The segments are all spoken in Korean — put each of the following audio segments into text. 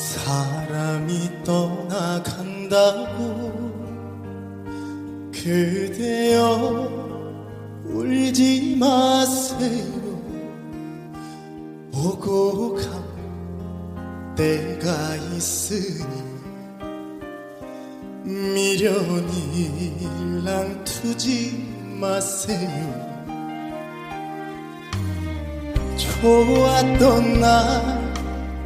사람이 떠나간다고 그대여 울지 마세요. 오고 간 때가 있으니 미련이 랑투지 마세요. 좋았던 나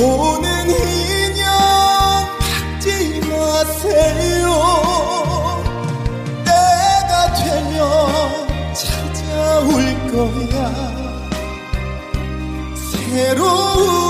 오는 인연 받지 마세요. 때가 되면 찾아올 거야. 새로운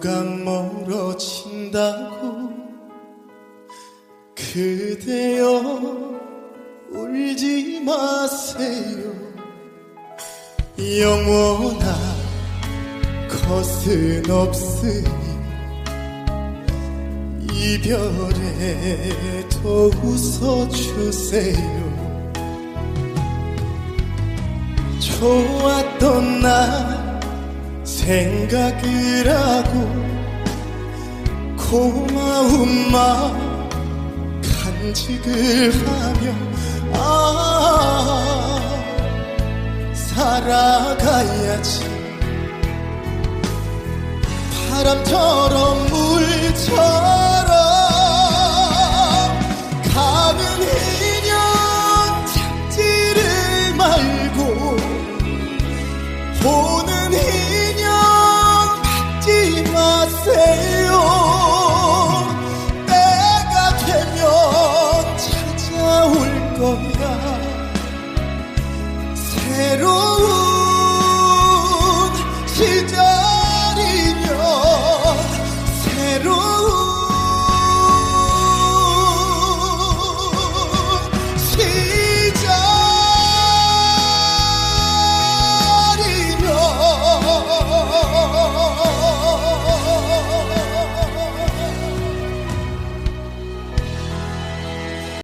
친구가 멀어진다고 그대여 울지 마세요. 영원한 것은 없으니 이별에 더 웃어주세요. 좋았던 날 생각을 하고 고마운 마음 간직을 하며 아 살아가야지. 바람처럼 물